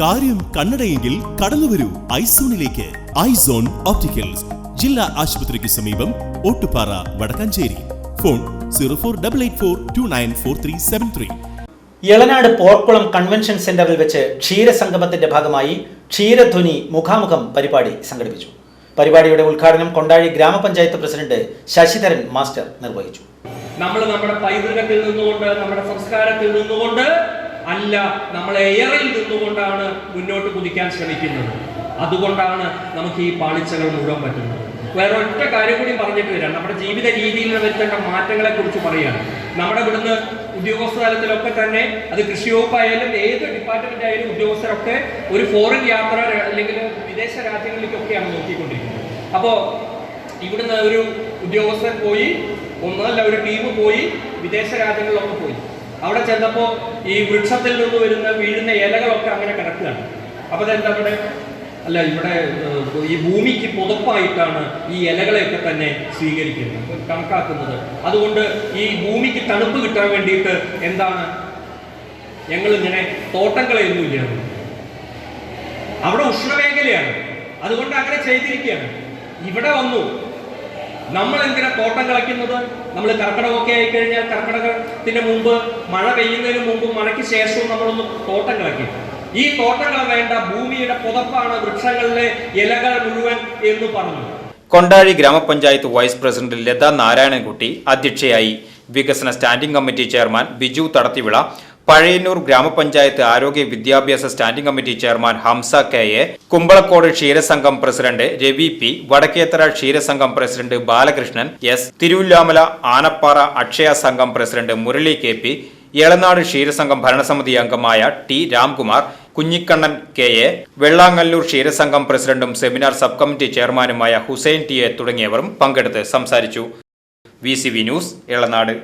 കാര്യം കണ്ണടയെങ്കിൽ കടന്നുവരൂ ഐസോണിലേക്ക്. Eyes on opticals. ജില്ലാ ആശുപത്രിക്ക് സമീപം Ottupara Vadakkanchery. Phone zero four double eight four two nine four three seven three. Elanad Porkulam convention സെന്ററിൽ വെച്ച് ക്ഷീരസംഗമത്തിന്റെ ഭാഗമായി ക്ഷീരധ്വനി മുഖാമുഖം പരിപാടി സംഘടിപ്പിച്ചു. പരിപാടിയുടെ ഉദ്ഘാടനം കൊണ്ടാഴി ഗ്രാമപഞ്ചായത്ത് പ്രസിഡന്റ് ശശിധരൻ മാസ്റ്റർ നിർവഹിച്ചു. നമ്മൾ നമ്മുടെ പൈതൃകത്തിൽ നിന്നുകൊണ്ട് നമ്മുടെ സംസ്കാരത്തിൽ നിന്നുകൊണ്ട് അല്ല നമ്മൾ എയറിൽ നിന്നുകൊണ്ടാണ് മുന്നോട്ട് കുതിക്കാൻ ശ്രമിക്കുന്നത്. അതുകൊണ്ടാണ് നമുക്ക് ഈ പാളിച്ചകൾ മുഴുവൻ പറ്റുന്നത്. വേറെ ഒറ്റ കാര്യം കൂടി പറഞ്ഞിട്ട് വരാം. നമ്മുടെ ജീവിത രീതിയിൽ വരുത്തേണ്ട മാറ്റങ്ങളെ കുറിച്ച് പറയുകയാണ്. നമ്മുടെ ഇവിടുന്ന് ഉദ്യോഗസ്ഥ തലത്തിലൊക്കെ തന്നെ അത് കൃഷി വകുപ്പായാലും ഏത് ഡിപ്പാർട്ട്മെന്റ് ആയാലും ഉദ്യോഗസ്ഥരൊക്കെ ഒരു ഫോറിൻ യാത്ര അല്ലെങ്കിൽ വിദേശ രാജ്യങ്ങളിലേക്കൊക്കെയാണ് നോക്കിക്കൊണ്ടിരിക്കുന്നത്. അപ്പോ ഇവിടുന്ന് ഒരു ഉദ്യോഗസ്ഥൻ പോയി ഒന്നല്ല ഒരു ടീം പോയി വിദേശ രാജ്യങ്ങളിലൊക്കെ പോയി. അവിടെ ചെന്നപ്പോൾ ഈ വൃക്ഷത്തിൽ നിന്ന് വരുന്ന വീഴുന്ന ഇലകളൊക്കെ അങ്ങനെ കിടക്കുകയാണ്. അപ്പോൾ അതെന്താ ഇവിടെ? അല്ല ഇവിടെ ഈ ഭൂമിക്ക് പുതപ്പായിട്ടാണ് ഈ ഇലകളെയൊക്കെ തന്നെ സ്വീകരിക്കുന്നത് കണക്കാക്കുന്നത്. അതുകൊണ്ട് ഈ ഭൂമിക്ക് തണുപ്പ് കിട്ടാൻ വേണ്ടിയിട്ട് എന്താണ്? ഞങ്ങൾ ഇങ്ങനെ തോട്ടങ്ങളെയൊന്നുമില്ല അവിടെ ഉഷ്ണമേഖലയാണ്. അതുകൊണ്ട് അങ്ങനെ ചെയ്തിരിക്കുകയാണ്. ഇവിടെ വന്നു. നമ്മൾ എന്തിനാ തോട്ടം കളിക്കുന്നത്? നമ്മൾ കർക്കിടകമൊക്കെ ആയിക്കഴിഞ്ഞാൽ കർക്കിടകത്തിന് മുമ്പ് മഴ പെയ്യുന്നതിന് മുമ്പ് മഴയ്ക്ക് ശേഷവും നമ്മളൊന്ന് തോട്ടം കളിക്കും. ഈ തോട്ടങ്ങൾ വേണ്ട ഭൂമിയുടെ പുതപ്പാണ് വൃക്ഷങ്ങളിലെ ഇലകൾ മുഴുവൻ എന്ന് പറഞ്ഞു. കൊണ്ടാഴി ഗ്രാമപഞ്ചായത്ത് വൈസ് പ്രസിഡന്റ് ലത നാരായണൻകുട്ടി അധ്യക്ഷയായി വികസന standing committee chairman Biju Thadathivila Pazhayannur ഗ്രാമപഞ്ചായത്ത് ആരോഗ്യ വിദ്യാഭ്യാസ standing committee chairman Hamsa K A Kumbalacode ക്ഷീരസംഘം president Ravi P Vadakkethara ക്ഷീരസംഘം പ്രസിഡന്റ് ബാലകൃഷ്ണൻ എസ് തിരുവില്ലാമല ആനപ്പാറ അക്ഷയ സംഘം president Murali K P Elanad ക്ഷീരസംഘം ഭരണസമിതി അംഗമായ T Ramkumar Kunhikannan K A Vellangallur ക്ഷീരസംഘം പ്രസിഡന്റും സെമിനാർ സബ് കമ്മിറ്റി ചെയർമാനുമായ Hussain T A തുടങ്ങിയവരും പങ്കെടുത്ത് സംസാരിച്ചു. V news Elanad.